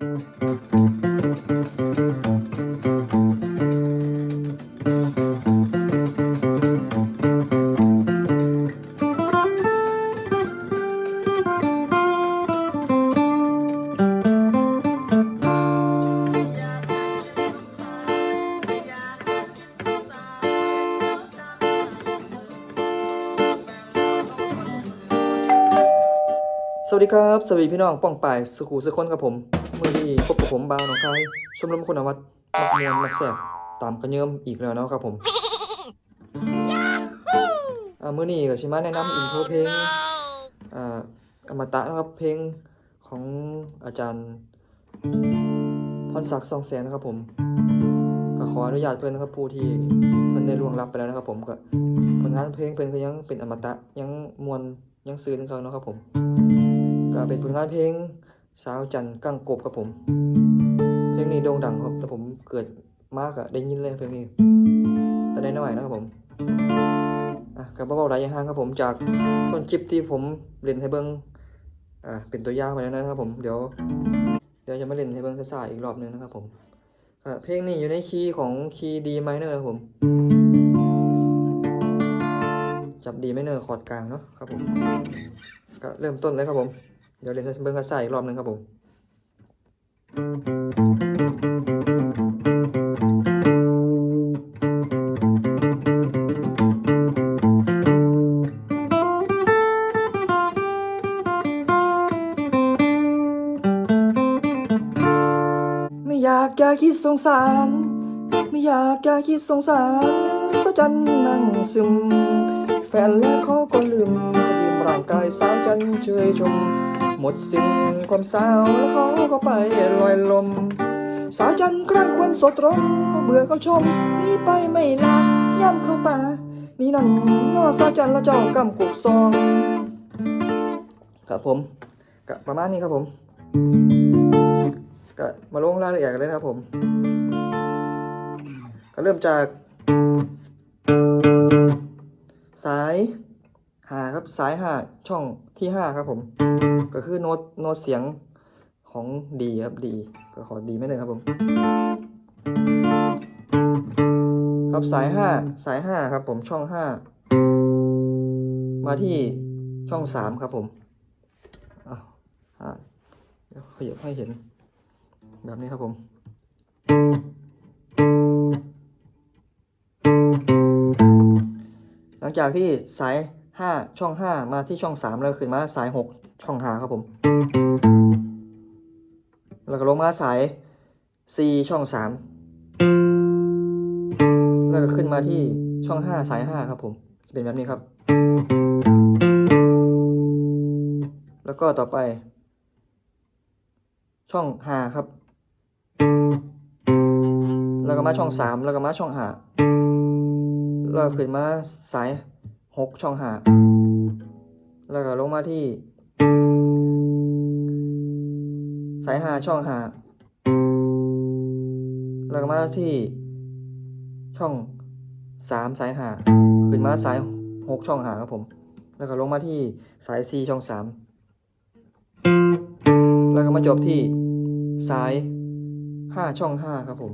ส วัสดีครับสวัสดีพี่น้องป้องป่ายสุขูสุคนครับผมเมื่อนี้พบกับผมบาวหนองคายชมรมคุณวัฒน์มักมวลมักแสบตามกระเยิมอีกแล้วนะครับผมอ่ามื่อนี้ก็ชิมาแนะนำอินโทรเพลงอ่าอมตะนะครับเพลงของอาจารย์พรศักดิ์สองแสนนะครับผมก็ขออนุญาตเพื่อนนะครับผู้ที่เพิ่นได้ล่วงลับไปแล้วนะครับผมก็ผลงานเพลงเพิ่นก็ยังเป็นอมตะยังมวลยังซื่อนึงเขาเนาะครับผม ก็เป็นผลงานเพลงสาวจันกังกบครับผม เพลงนี้โด่งดังครับแต่ผมเกิดมากอะได้ยินเลยเพลงนี้แต่ได้น้อยนะครับผมอะกับเบาๆหลายอย่างครับผมจากต้นคลิปที่ผมเล่นให้เบิ้งอ่าเป็นตัวอย่างไปแล้วนะครับผมเดี๋ยว เดี๋ยวจะมาเล่นให้เบิ้งซ่าๆอีกรอบหนึงนะครับผมเพลงนี้อยู่ในคีย์ของคีย์ดีไมเนอร์ครับผม จับดีไมเนอร์คอร์ดกลางเนาะครับผมก็เริ่มต้นเลยครับผม เดี๋ยวเรียนเบิ้งกระใส่อีกรอบหนึงครับผมไม่อยากจะคิดสงสาร ไม่อยากจะคิดสงสารสะจันนั่งซึม แฟนแล้วเขาก็ลืมลืมร่างกายสาวจันเชยชม หมดสิ้นความสาแล้วเขาก็ไปลอยลม สาวจันครั้งควรสดตรงเบื่อเขาชมนี่ไปไม่ลาย่ำเข้าป่านี่นั่นนอสาวจันแล้วเจ้ากำกุกซองครับผมก็ประมาณนี้ครับผมก็มาลงรายละเอียดกันเลยนะครับผม ก็เริ่มจาก สาย หาครับสายหาช่องที่ห้าครับผม ก็คือโน้ตโน้ตเสียงของดีครับดีก็ขอดีไม่เลยครับผม ครับสายห้าสายห้าครับผมช่องห้ามาที่ช่องสามครับผมอ้าวอ่าเดี๋ยวขยับให้เห็น แบบนี้ครับผมหลังจากที่สาย 5 ช่อง 5 มาที่ช่อง 3 แล้วขึ้นมาสาย 6 ช่อง5ครับผม แล้วก็ลงมาสาย 4 ช่อง 3 แล้วก็ขึ้นมาที่ช่อง 5 สาย 5 ครับผม เป็นแบบนี้ครับ แล้วก็ต่อไป ช่อง 5 ครับ แล้วก็มาช่อง 3 แล้วก็มาช่อง 5 แล้วขึ้นมาสาย หกช่องหาแล้วก็ลงมาที่ สายหาช่องหาแล้วก็มาที่ ช่องสามสายหาขึ้นมาสายหกช่องหาครับผม แล้วก็ลงมาที่สายสี่ช่องสามแล้วก็มาจบที่สายห้าช่องห้าครับผม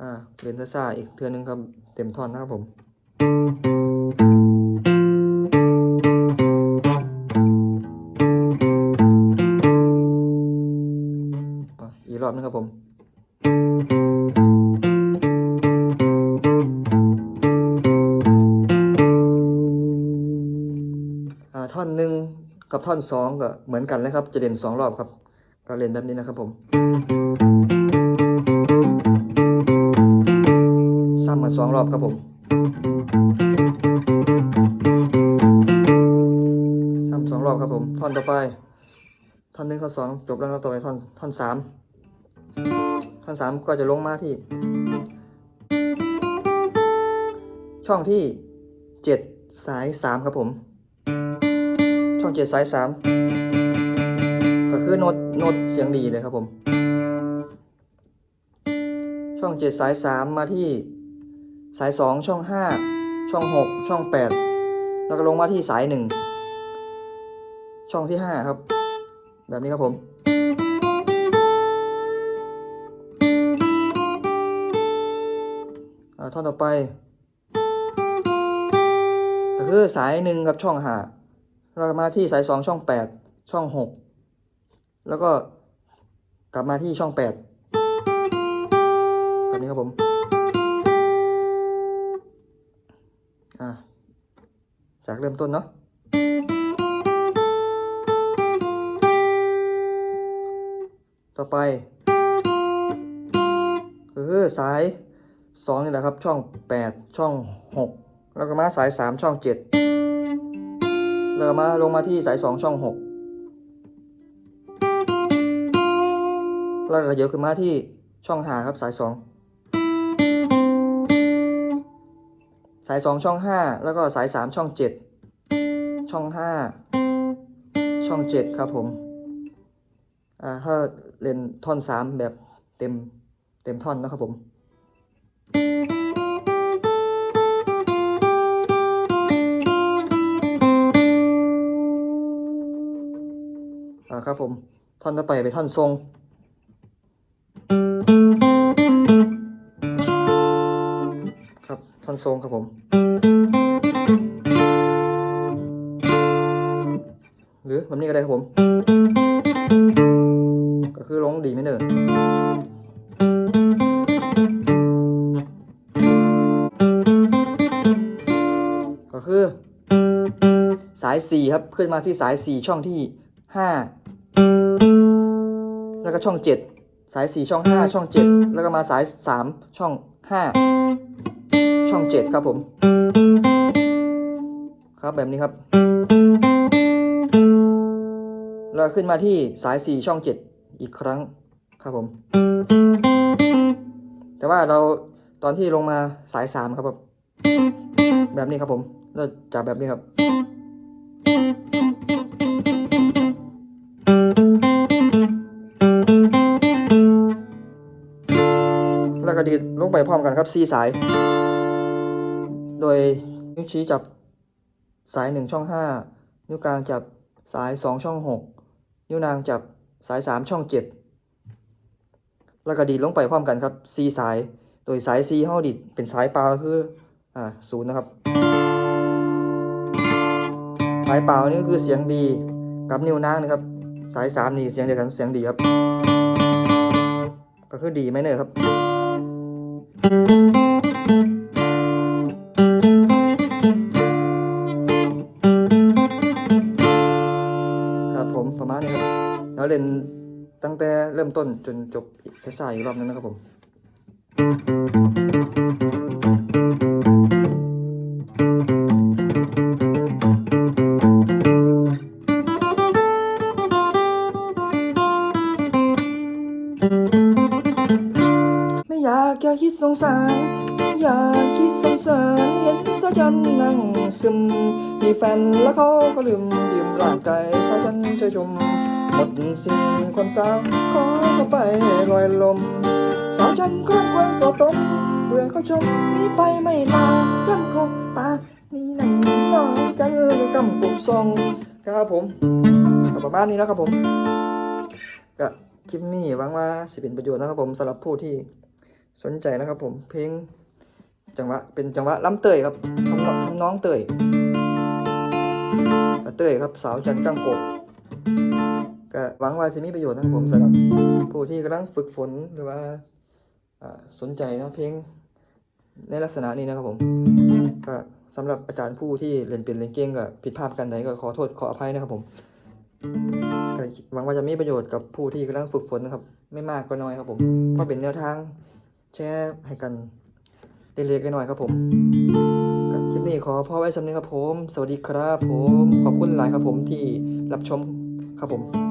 อ่าเรียนซ่าๆอีกเทือนึงครับ เต็มท่อนนะครับผม อะอีกรอบนึงครับผม ท่อนหนึ่งกับท่อนสองก็เหมือนกันเลยครับ จะเล่นสองรอบครับ ก็เล่นแบบนี้นะครับผมซ้ำกันสองรอบครับผมซ้ำสองรอบครับผม ท่อนต่อไป ท่อนหนึ่งท่อนสองจบแล้วครับต่อไปท่อนท่อนสาม ท่อนสามก็จะลงมาที่ ช่องที่เจ็ดสายสามครับผม ช่องเจ็ดสายสามก็คือโน้ตโน้ตเสียงดีเลยครับผม ช่องเจ็ดสายสามมาที่สายสองช่องห้าช่องหกช่องแปดแล้วก็ลงมาที่สายหนึ่งช่องที่ห้าครับ แบบนี้ครับผม ท่อนต่อไป ก็คือสายหนึ่งกับช่องหาแล้วก็มาที่สายสองช่องแปดช่องหกแล้วก็กลับมาที่ช่องแปดแบบนี้ครับผมอะจากเริ่มต้นเนาะต่อไป คือสาย สองนี่แหละครับช่องแปดช่องหกแล้วก็มาสายสามช่องเจ็ดแล้วก็มาลงมาที่สายสองช่องหกแล้วก็เดี๋ยวขึ้นมาที่ช่องหาครับสายสองสายสองช่องห้าแล้วก็สายสามช่องเจ็ดช่องห้าช่องเจ็ดครับผมอ่าถ้าเล่นท่อนสามแบบเต็มเต็มท่อนนะครับผม อ่าครับผมท่อนต่อไปเป็นท่อนทรงครับท่อนทรงครับผม หรือแบบนี้ก็ได้ครับผม ก็คือลงดีไม่เนินก็คือ สาย 4 ครับ ขึ้นมาที่สาย 4 ช่องที่ 5 แล้วก็ช่อง 7 สาย 4 ช่อง 5 ช่อง 7 แล้วก็มาสาย 3 ช่อง 5 ช่อง 7 ครับผม ครับแบบนี้ครับแล้วขึ้นมาที่สาย 4 ช่อง 7 อีกครั้งครับผม แต่ว่าเราตอนที่ลงมาสาย 3 ครับแบบแบบนี้ครับผมเราจับแบบนี้ครับ แล้วก็ดีลงไปพร้อมกันครับ4สาย โดยนิ้วชี้จับสาย 1 ช่อง 5 นิ้วกลางจับสาย 2 ช่อง 6 นิ้วนางจับสาย 3 ช่อง 7 แล้วก็ดีดลงไปพร้อมกันครับ4สาย โดยสาย4เฮาดีดเป็นสายเปล่าคืออ่าศูนย์นะครับ สายเปล่านี่ก็คือเสียงดีกับนิ้วนางนะครับ สาย 3 นี่เสียงเดียวกันเสียงดีครับ ก็คือดีไหมเนอร์ครับ ครับผมประมาณนี้ครับ แล้วเล่นตั้งแต่เริ่มต้นจนจบอีกสาๆอีกรอบนึงนะครับผม คิดสงสาร อยากคิดสงสารเห็นสาวจันนั่งซึม มีแฟนแล้วเขาก็ลืมยืมร่างกายสาวจันช่วยชม หมดสิ้นความสาวขอจะไปลอยลม สาวจันครอบครัวโสดตมเบื่อเขาชมหนี้ไปไม่ลาย่ำคงปานี่นั่งนองจันเลยกำกุบซองครับผมประมาณนี้นะครับผมก็คลิปนี้หวังว่าสิเป็นประโยชน์นะครับผมสำหรับผู้ที่ สนใจนะครับผมเพลงจังหวะเป็นจังหวะล้ำเตยครับทำนองทำน้องเตยเตยครับสาวจันกังโกก็หวังว่าจะมีประโยชน์นะครับผมสำหรับผู้ที่กำลังฝึกฝนหรือว่าสนใจนะเพลงในลักษณะนี้นะครับผมก็สำหรับอาจารย์ผู้ที่เรียนเป็นเรียนเก่งก็ผิดพลาดกันไหนก็ขอโทษขออภัยนะครับผมหวังว่าจะมีประโยชน์กับผู้ที่กำลังฝึกฝนนะครับ ไม่มากก็น้อยครับผมเพราะเป็นแนวทาง แชร์ให้กันเล็กๆน้อยๆครับผมก็คลิปนี้ขอพ่อไว้สำนึกครับผม สวัสดีครับผม ขอบคุณหลายครับผมที่รับชมครับผม